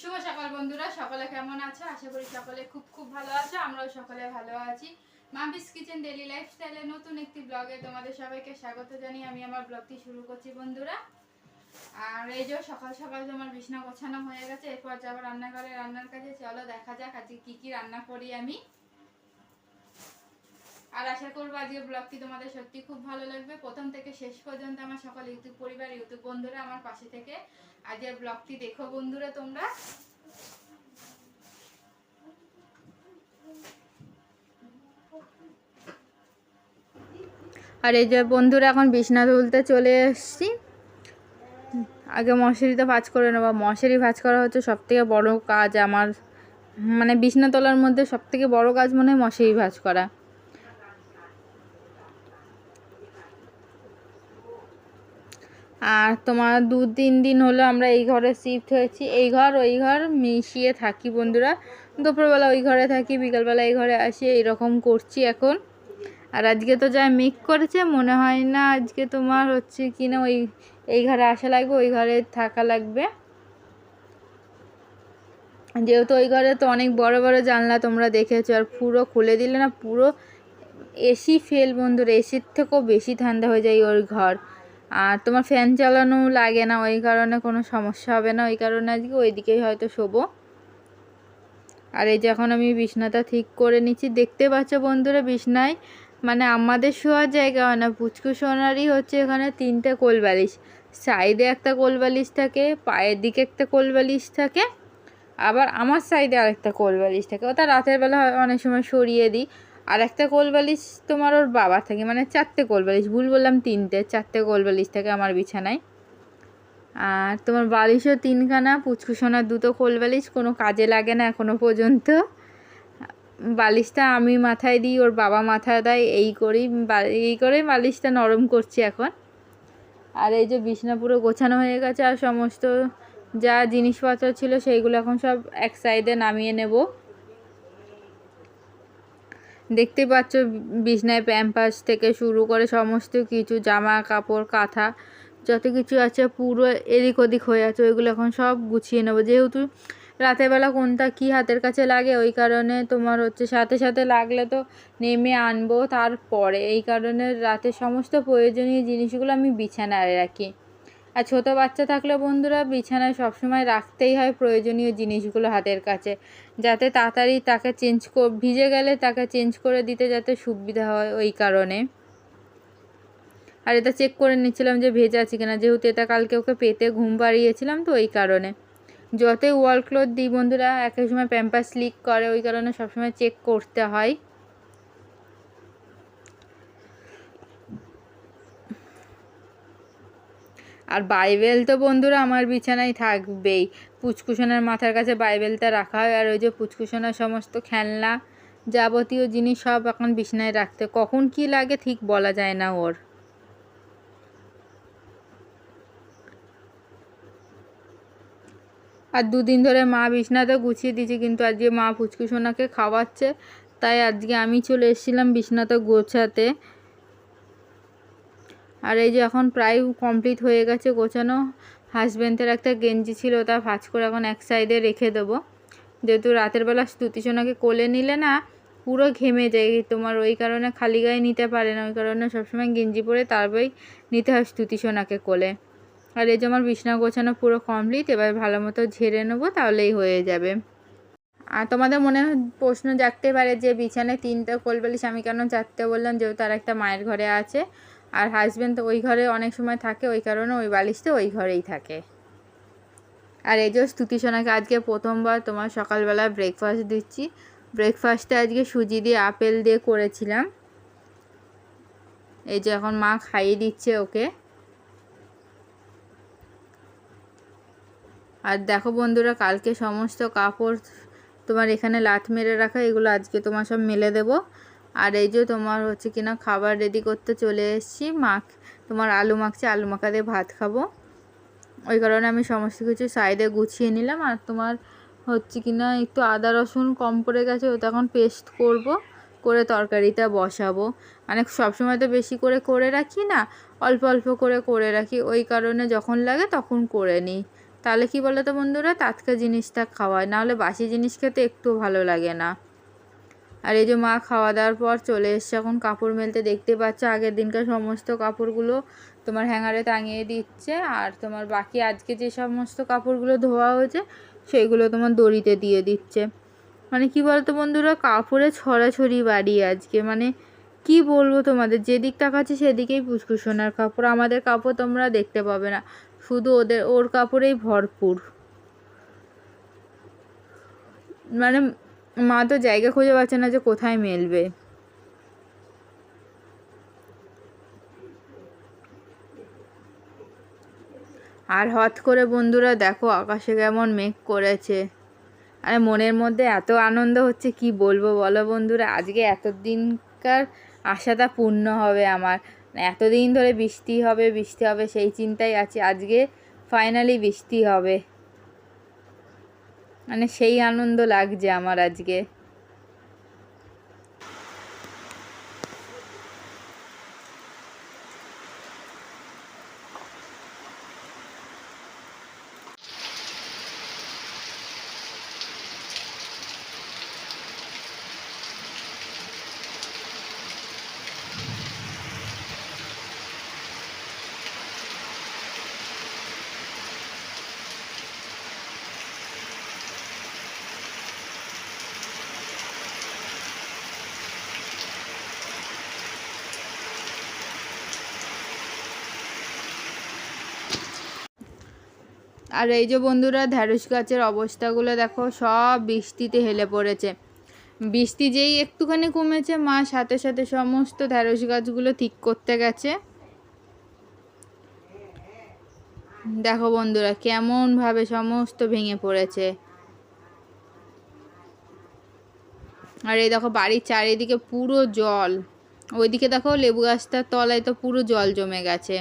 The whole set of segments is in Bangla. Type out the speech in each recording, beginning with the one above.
শুভ সকাল বন্ধুরা, সকলে কেমন আছো? আশা করি সকলে খুব খুব ভালো আছো, আমরাও সকলে ভালো আছি। মাম্পিস কিচেন ডেলি লাইফস্টাইলের নতুন একটি ব্লগে তোমাদের সবাইকে স্বাগত জানিয়ে আমি আমার ব্লগটি শুরু করছি বন্ধুরা। আর এই যে সকাল সকাল তোমার বিছনা গোছানো হয়ে গেছে, এরপর যাব রান্নাঘরে। রান্নার কাজে চলো দেখা যাক আজকে কি কি রান্না করি আমি। আর আশা করব আজকে ব্লগটি তোমাদের সত্যি খুব ভালো লাগবে। প্রথম থেকে শেষ পর্যন্ত আমার সকল ইউটিউব পরিবার, ইউটিউব বন্ধুরা আমার পাশে থেকে আজকের ব্লগটি দেখো বন্ধুরা তোমরা। আর এই যে বন্ধুরা এখন বিছনা তুলতে চলে এসছি। আগে মশারিতে ভাজ করে নেব। মশারি ভাজ করা হচ্ছে সব থেকে বড় কাজ আমার। মানে বিছনা তোলার মধ্যে সব থেকে বড় কাজ মনে হয় মশারি ভাজ করা। আর তোমার দু তিন দিন হলো আমরা এই ঘরে শিফট হয়েছি। এই ঘর, ওই ঘর মিশিয়ে থাকি বন্ধুরা। দুপুরবেলা ওই ঘরে থাকি, বিকালবেলা এই ঘরে আসি এরকম করছি এখন। আর আজকে তো যা মেক করেছে, মনে হয় না আজকে তোমার হচ্ছে কি না ওই, এই ঘরে আসা লাগবে, ওই ঘরে থাকা লাগবে। যেহেতু ওই ঘরে তো অনেক বড় বড় জানলা তোমরা দেখেছ, আর পুরো খুলে দিলে না, পুরো এসি ফেল বন্ধুরা এসির থেকেও বেশি ঠান্ডা হয়ে যায় ওই ঘর। আর তোমার ফ্যান চালানো লাগে না, ওই কারণে কোনো সমস্যা হবে না, ওই কারণে আজকে ওইদিকেই হয়তো শোবো। আর এই যে এখন আমি বিছনাটা ঠিক করে নিচ্ছি, দেখতে পাচ্ছ বন্ধুরা বিছনায় মানে আমাদের শোয়ার জায়গা হয় না, পুচকু সোনারই হচ্ছে এখানে তিনটে কোল বালিশ সাইডে একটা কোল বালিশ থাকে, পায়ের দিকে একটা কোল বালিশ থাকে, আবার আমার সাইডে আরেকটা কোল বালিশ থাকে। ওটা রাতের বেলা অনেক সময় সরিয়ে দিই। আর একটা কোল বালিশ তোমার ওর বাবা থাকে মানে চারটে কোল বালিশ, ভুল বললাম তিনটে, চারটে কোল বালিশ থাকে আমার বিছানায়। আর তোমার বালিশও তিনখানা পুচকুসোনার দুটো কোল বালিশ, কোনো কাজে লাগে না এখনও পর্যন্ত। বালিশটা আমি মাথায় দিই, ওর বাবা মাথায় দেয়, এই করেই এই করেই বালিশটা নরম করছি এখন। আর এই যে বিছনা পুরো গোছানো হয়ে গেছে, আর সমস্ত যা জিনিসপত্র ছিল সেইগুলো এখন সব এক সাইডে নামিয়ে নেব। দেখতে পাচ্ছ বিছনায় প্যাম্পাস থেকে শুরু করে সমস্ত কিছু জামা কাপড় কাঁথা, যত কিছু আছে পুরো এদিক ওদিক হয়ে আছে, ওইগুলো এখন সব গুছিয়ে নেব। যেহেতু রাতের বেলা কোনটা কি হাতের কাছে লাগে, ওই কারণে তোমার হচ্ছে সাথে সাথে লাগলে তো নেমে আনব তারপরে। এই কারণে রাতে সমস্ত প্রয়োজনীয় জিনিসগুলো আমি বিছানায় রাখি। আর ছোটো বাচ্চা থাকলে বন্ধুরা বিছানায় সবসময় রাখতেই হয় প্রয়োজনীয় জিনিসগুলো হাতের কাছে, যাতে তাড়াতাড়ি তাকে চেঞ্জ ভিজে গেলে তাকে চেঞ্জ করে দিতে যাতে সুবিধা হয় ওই কারণে। আর এটা চেক করে নিচ্ছিলাম যে ভেজা আছে কিনা, যেহেতু এটা কালকে ওকে পেতে ঘুম পাড়িয়েছিলাম তো ওই কারণে। যতই ওয়াল ক্লথ দিই বন্ধুরা, এক এক সময় প্যাম্পাস লিক করে, ওই কারণে সবসময় চেক করতে হয়। আর বাইবেল তো বন্ধুরা আমার বিছানায় থাকবেই। পুচকুসোনার মাথার কাছে বাইবেলটা রাখা হয় আর ওই যে পুচকুসোনার সমস্ত খেলনা যাবতীয় জিনিস সব এখন বিছানায় রাখতে। কখন কি লাগে ঠিক বলা যায় না ওর। আর দুদিন ধরে মা বিছনাতে গুছিয়ে দিয়েছে কিন্তু আজকে মা পুচকু সোনাকে খাওয়াচ্ছে। তাই আজকে আমি চলে এসেছিলাম বিছনাতে গোছাতে। আর এই যে এখন প্রায় কমপ্লিট হয়ে গেছে গোছানো। হাজব্যান্ডের একটা গেঞ্জি ছিল তা ভাজ করে এখন এক সাইডে রেখে দেবো। যেহেতু রাতের বেলা স্তুতি সোনাকে কোলে নিলে না, পুরো ঘেমে যায়। তোমার ওই কারণে খালি গায়ে নিতে পারে না, ওই কারণে সবসময় গেঞ্জি পরে তারপরেই নিতে হয় স্তুতি সোনাকে কোলে। আর এই যে আমার বিছনা গোছানো পুরো কমপ্লিট এবার ভালো মতো ঝেড়ে নেব, তাহলেই হয়ে যাবে। আর তোমাদের মনে প্রশ্ন জাগতে পারে যে, বিছানায় তিনটে কোলবালিশ আমি কেন চারটে বললাম যেহেতু তার একটা মায়ের ঘরে আছে। আর হাজব্যান্ড তো ওই ঘরে অনেক সময় থাকে, ওই কারণে ওই বালিশটা ওই ঘরেই থাকে। আর এই যে স্তুতি সোনাকে আজকে প্রথমবার তোমার সকালবেলা ব্রেকফাস্ট দিচ্ছি। ব্রেকফাস্টে আজকে সুজি দিয়ে, আপেল দিয়ে করেছিলাম। এই যে এখন মা খাইয়ে দিচ্ছে ওকে। আর দেখো বন্ধুরা, কালকে সমস্ত কাপড় তোমার এখানে লাথ মেরে রাখা, এগুলো আজকে তোমার সব মেলে দেব। আর এই যে তোমার হচ্ছে কিনা খাবার রেডি করতে চলে এসেছি। মাখ, তোমার আলু মাখছে, আলু মাখা দিয়ে ভাত খাব। ওই কারণে আমি সমস্ত কিছু সাইডে গুছিয়ে নিলাম। আর তোমার হচ্ছে কিনা একটু আদা, রসুন কম পড়ে গেছে, ওটা এখন পেস্ট করব, করে তরকারিটা বসাবো। মানে সবসময় তো বেশি করে করে রাখি না, অল্প অল্প করে করে রাখি। ওই কারণে যখন লাগে তখন করে নিই। তাহলে কি বলো তো বন্ধুরা? টাটকা জিনিসটা খাওয়ায় নাহলে বাসি জিনিস খেতে একটু ভালো লাগে না। আর এই যে মা খাওয়া দাওয়ার পর চলে এসছে। এখন কাপড় মেলতে দেখতে পাচ্ছ, আগের দিনকার সমস্ত কাপড়গুলো তোমার হ্যাঙ্গারে টাঙিয়ে দিচ্ছে। আর তোমার বাকি আজকে যে সমস্ত কাপড়গুলো ধোয়া হয়েছে সেগুলো তোমার দড়িতে দিয়ে দিচ্ছে। মানে কি বলতো বন্ধুরা, কাপড়ে ছড়াছড়ি বাড়ি আজকে। মানে কি বলব তোমাদের যেদিক তাকাচ্ছি সেদিকেই পুষ্কুসোনার কাপড়। আমাদের কাপড় তোমরা দেখতে পাবে না, শুধু ওদের, ওর কাপড়েই ভরপুর। মানে মা তো জায়গা খুঁজে পাচ্ছে না যে কোথায় মেলবে। আর হট করে বন্ধুরা, দেখো আকাশে কেমন মেঘ করেছে। আর মনের মধ্যে এত আনন্দ হচ্ছে, কি বলব বলো বন্ধুরা? আজকে এতদিনকার আশাটা পূর্ণ হবে আমার। এতদিন ধরে বৃষ্টি হবে বৃষ্টি হবে, সেই চিন্তায় আছি। আজকে ফাইনালি বৃষ্টি হবে। মানে সেই আনন্দ লাগছে আমার আজকে। আর এই যে বন্ধুরা, ঢ্যাঁড়স গাছের অবস্থাগুলো দেখো, সব বৃষ্টিতে হেলে পড়েছে। বৃষ্টি যেই একটুখানি কমেছে, মা সাথে সাথে সমস্ত ঢ্যাঁড়স গাছগুলো ঠিক করতে গেছে। দেখো বন্ধুরা, কেমনভাবে সমস্ত ভেঙে পড়েছে। আর এই দেখো, বাড়ির চারিদিকে পুরো জল। ওইদিকে দেখো, লেবু গাছটার তলায় তো পুরো জল জমে গেছে।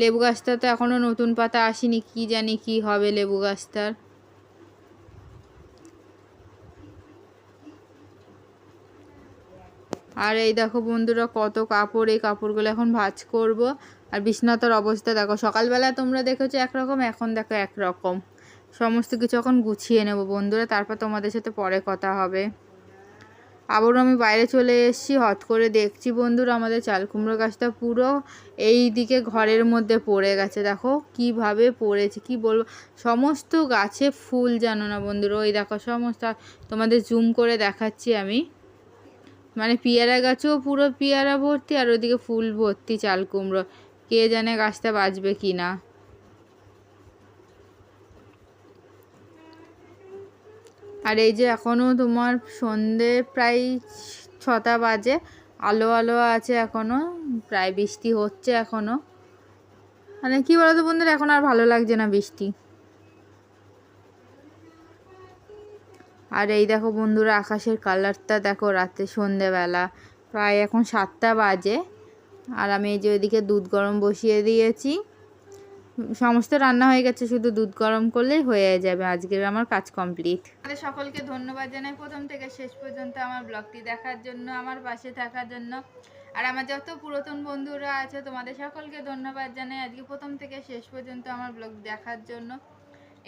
লেবু গাছটা তো এখনও নতুন পাতা আসেনি, কি জানি কি হবে লেবু গাছটার। আর এই দেখো বন্ধুরা কত কাপড়, এই কাপড়গুলো এখন ভাঁজ করব। আর বিছনাতার অবস্থা দেখো, সকালবেলা তোমরা দেখেছ একরকম, এখন দেখো একরকম। সমস্ত কিছু এখন গুছিয়ে নেব বন্ধুরা, তারপর তোমাদের সাথে পরে কথা হবে। আবারও আমি বাইরে চলে এসেছি, হট করে দেখছি বন্ধুরা আমাদের চাল কুমড়ো গাছটা পুরো এই দিকে ঘরের মধ্যে পড়ে গেছে। দেখো কীভাবে পড়েছে, কি বলব? সমস্ত গাছে ফুল জানো না বন্ধুরা, ওই দেখো সমস্ত। তোমাদের জুম করে দেখাচ্ছি আমি। মানে পেয়ারা গাছেও পুরো পেয়ারা ভর্তি আর ওদিকে ফুল ভর্তি চাল কুমড়ো। কে জানে গাছটা বাঁচবে কি না আর এই যে এখনও তোমার সন্ধে প্রায় ছটা বাজে, আলো আলো আছে এখনও প্রায় বৃষ্টি হচ্ছে এখনও মানে কী বলতো বন্ধুরা, এখন আর ভালো লাগছে না বৃষ্টি। আর এই দেখো বন্ধুরা, আকাশের কালারটা দেখো রাতে সন্ধেবেলা, প্রায় এখন সাতটা বাজে। আর আমি এই যে ওইদিকে দুধ গরম বসিয়ে দিয়েছি। সমস্ত রান্না হয়ে গেছে, শুধু দুধ গরম করলেই হয়ে যাবে। আজকের আমার কাজ কমপ্লিট। আমাদের সকলকে ধন্যবাদ জানাই প্রথম থেকে শেষ পর্যন্ত আমার ব্লগটি দেখার জন্য, আমার পাশে থাকার জন্য। আর আমার যত পুরাতন বন্ধুরা আছে, তোমাদের সকলকে ধন্যবাদ জানাই আজকে প্রথম থেকে শেষ পর্যন্ত আমার ব্লগ দেখার জন্য।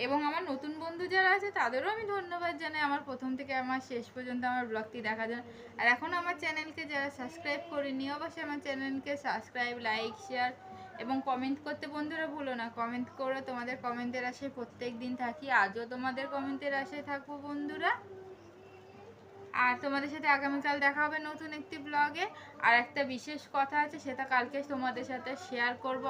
এবং আমার নতুন বন্ধু যারা আছে, তাদেরও আমি ধন্যবাদ জানাই আমার প্রথম থেকে আমার শেষ পর্যন্ত আমার ব্লগটি দেখার জন্য। আর এখন আমার চ্যানেলকে যারা সাবস্ক্রাইব করেনি, অবশ্যই আমার চ্যানেলকে সাবস্ক্রাইব, লাইক, শেয়ার এবং কমেন্ট করতে বন্ধুরা ভুলো না। কমেন্ট করো, তোমাদের কমেন্টের আশায় প্রত্যেক দিন থাকি। আজও তোমাদের কমেন্টের আশায় থাকব বন্ধুরা। আর তোমাদের সাথে আগামীকাল দেখা হবে নতুন একটি ব্লগে আর একটা বিশেষ কথা আছে, সেটা কালকে তোমাদের সাথে শেয়ার করব।